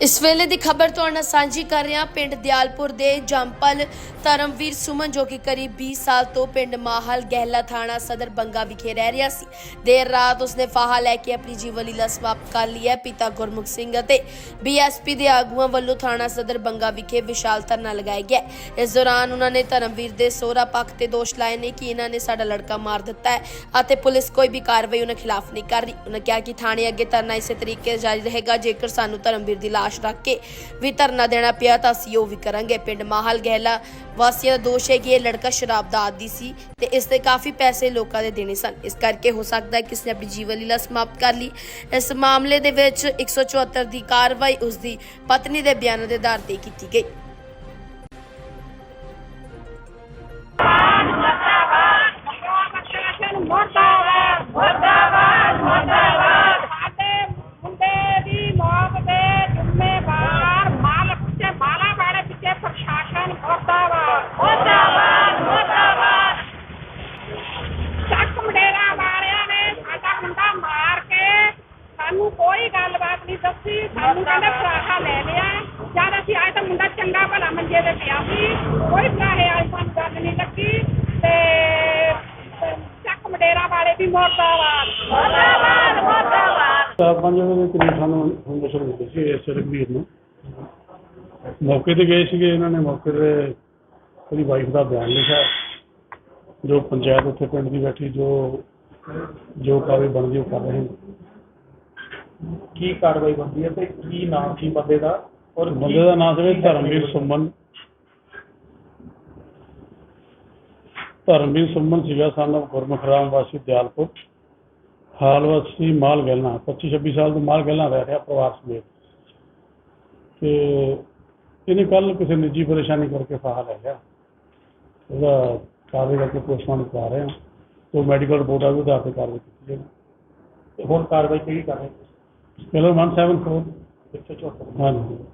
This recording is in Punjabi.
ਇਸ ਵੇਲੇ ਦੀ ਖਬਰ ਤੁਹਾਡੇ ਨਾਲ ਸਾਂਝੀ ਕਰ ਰਿਹਾ ਪਿੰਡ ਦਿਆਲਪੁਰ ਦੇ ਜੰਪਲ ਧਰਮਵੀਰ ਸੁਮਨ, ਜੋ ਕਿ ਕਰੀਬ 20 ਸਾਲ ਤੋਂ ਪਿੰਡ ਮਾਹਲ ਗਹਿਲਾ ਥਾਣਾ ਸਦਰ ਬੰਗਾ ਵਿਖੇ ਰਹਿ ਰਿਹਾ ਸੀ। ਦੇਰ ਰਾਤ ਉਸਨੇ ਫਾਹਾ ਲੈ ਕੇ ਆਪਣੀ ਜੀਵਨ ਲੀਲਾ ਸਮਾਪਤ ਕਰ ਲਈ ਹੈ। ਪਿਤਾ ਗੁਰਮੁਖ ਸਿੰਘ ਅਤੇ ਬੀਐਸਪੀ ਦੇ ਆਗੂਆਂ ਵੱਲੋਂ ਥਾਣਾ ਸਦਰ ਬੰਗਾ ਵਿਖੇ ਵਿਸ਼ਾਲ ਧਰਨਾ ਲਗਾਇਆ ਗਿਆ ਇਸ ਦੌਰਾਨ ਉਹਨਾਂ ਨੇ ਧਰਮਵੀਰ ਦੇ ਸੋਹਰਾ ਪੱਖ ਤੇ ਦੋਸ਼ ਲਾਏ ਨੇ ਕਿ ਇਹਨਾਂ ਨੇ ਸਾਡਾ ਲੜਕਾ ਮਾਰ ਦਿੱਤਾ ਹੈ ਅਤੇ ਪੁਲਿਸ ਕੋਈ ਵੀ ਕਾਰਵਾਈ ਉਹਨਾਂ ਖਿਲਾਫ ਨਹੀਂ ਕਰ ਰਹੀ। ਉਹਨਾਂ ਕਿਹਾ ਕਿ ਥਾਣੇ ਅੱਗੇ ਧਰਨਾ ਇਸੇ ਤਰੀਕੇ ਜਾਰੀ ਰਹੇਗਾ, ਜੇਕਰ ਸਾਨੂੰ ਧਰਮਵੀਰ ਦੀ ਲਾਸ਼ ਰੱਖ ਕੇ ਵੀ ਧਰਨਾ ਦੇਣਾ ਪਿਆ ਤਾਂ ਅਸੀਂ ਉਹ ਵੀ ਕਰਾਂਗੇ। ਪਿੰਡ ਮਾਹਲ ਗਹਿਲਾ ਵਾਸੀਆਂ ਦਾ ਦੋਸ਼ ਹੈ ਕਿ ਇਹ ਲੜਕਾ ਸ਼ਰਾਬ ਦਾ ਆਦੀ ਸੀ ਤੇ ਇਸ ਤੇ ਕਾਫੀ ਪੈਸੇ ਲੋਕਾਂ ਦੇ ਦੇਣੇ ਸਨ। ਇਸ ਕਰਕੇ ਹੋ ਸਕਦਾ ਹੈ ਕਿ ਇਸਨੇ ਆਪਣੀ ਜੀਵਨ ਲੀਲਾ ਸਮਾਪਤ ਕਰ ਲਈ। ਇਸ ਮਾਮਲੇ ਦੇ ਵਿੱਚ 174 ਦੀ ਕਾਰਵਾਈ ਉਸ ਦੀ ਪਤਨੀ ਦੇ ਬਿਆਨ ਦੇ ਆਧਾਰ ਤੇ ਕੀਤੀ ਗਈ। ਸਾਨੂੰ ਕੋਈ ਗੱਲਬਾਤ ਨਹੀਂ ਦੱਸੀ। ਸਾਨੂੰ ਕਹਿੰਦੇ ਫਰਾਹਾ ਲੈ ਲਿਆ। ਜਦ ਅਸੀਂ ਆਏ ਤਾਂ ਮੁੰਡਾ ਚੰਗਾ ਭਲਾ ਮੰਜੇ ਤੇ ਪਿਆ ਸੀ। ਕੋਈ ਫਰਾਹੇ ਵਾਲੀ ਸਾਨੂੰ ਗੱਲ ਨਹੀਂ ਲੱਗੀ। ਤੇ ਚੱਕ ਮਡੇਰਾ ਵਾਲੇ ਵੀ ਮੁਰਦਾਬਾਦ। ਮੁਰਦਾਬਾਦ ਮੁਰਦਾਬਾਦ। ਚਾਰ ਦੇ ਕਰੀਬ ਸਾਨੂੰ ਇਨਫੋਰਮੇਸ਼ਨ ਮਿਲੀ ਸੀ ਇਸ ਰਘਵੀਰ ਨੂੰ। ਮੌਕੇ ਤੇ ਗਏ ਸੀਗੇ ਇਹਨਾਂ ਨੇ। ਮੌਕੇ ਤੇ ਉਹਦੀ ਵਾਈਫ ਦਾ ਬਿਆਨ ਲਿਖਿਆ। ਜੋ ਪੰਚਾਇਤ ਉੱਥੇ ਪਿੰਡ ਦੀ ਬੈਠੀ, ਜੋ ਜੋ ਕਾਰਵਾਈ ਬਣਦੀ ਉਹ ਕਰ ਰਹੇ ਨੇ। ਕੀ ਕਾਰਵਾਈ ਬਣਦੀ ਹੈ ਤੇ ਕੀ ਨਾਮ ਸੀ ਬੰਦੇ ਦਾ ਔਰ ਕੀ- ਬੰਦੇ ਦਾ ਨਾਮ ਸੀ ਕੀ ਧਰਮਵੀਰ ਸੁਮਨ। ਧਰਮਵੀਰ ਸੁਮਨ ਸੀਗਾ ਸਾਨੂੰ ਗੁਰਮੁਖ ਰਾਮ ਵਾਸੀ ਦਿਆਲਪੁਰ। ਹਾਲ ਵਾਸੀ ਮਾਲ ਗਹਿਣਾ 25 26 ਸਾਲ ਤੋਂ ਮਾਲ ਗਹਿਣਾ ਰਹਿ ਰਿਹਾ ਪਰਿਵਾਰ ਸਮੇਤ। ਤੇ ਇਹਨੇ ਕੱਲ ਕਿਸੇ ਨਿੱਜੀ ਪਰੇਸ਼ਾਨੀ ਕਰਕੇ ਫਾਹਾ ਲੈ ਲਿਆ। ਉਹਦਾ ਕਾਰਵਾਈ ਕਰਕੇ ਪੋਸਟਮਾਰਟਮ ਕਰਾ ਰਹੇ ਹਾਂ। ਤੋਂ ਮੈਡੀਕਲ ਰਿਪੋਰਟ ਆ ਉਹਦੇ ਆਧਾਰ ਤੇ ਕਾਰਵਾਈ ਕੀਤੀ ਜਾਏਗੀ ਤੇ ਹੁਣ ਕਾਰਵਾਈ ਕਿਹੜੀ ਕਰ ਰਹੇ ਪਹਿਲਾਂ 174 174 ਹਾਂਜੀ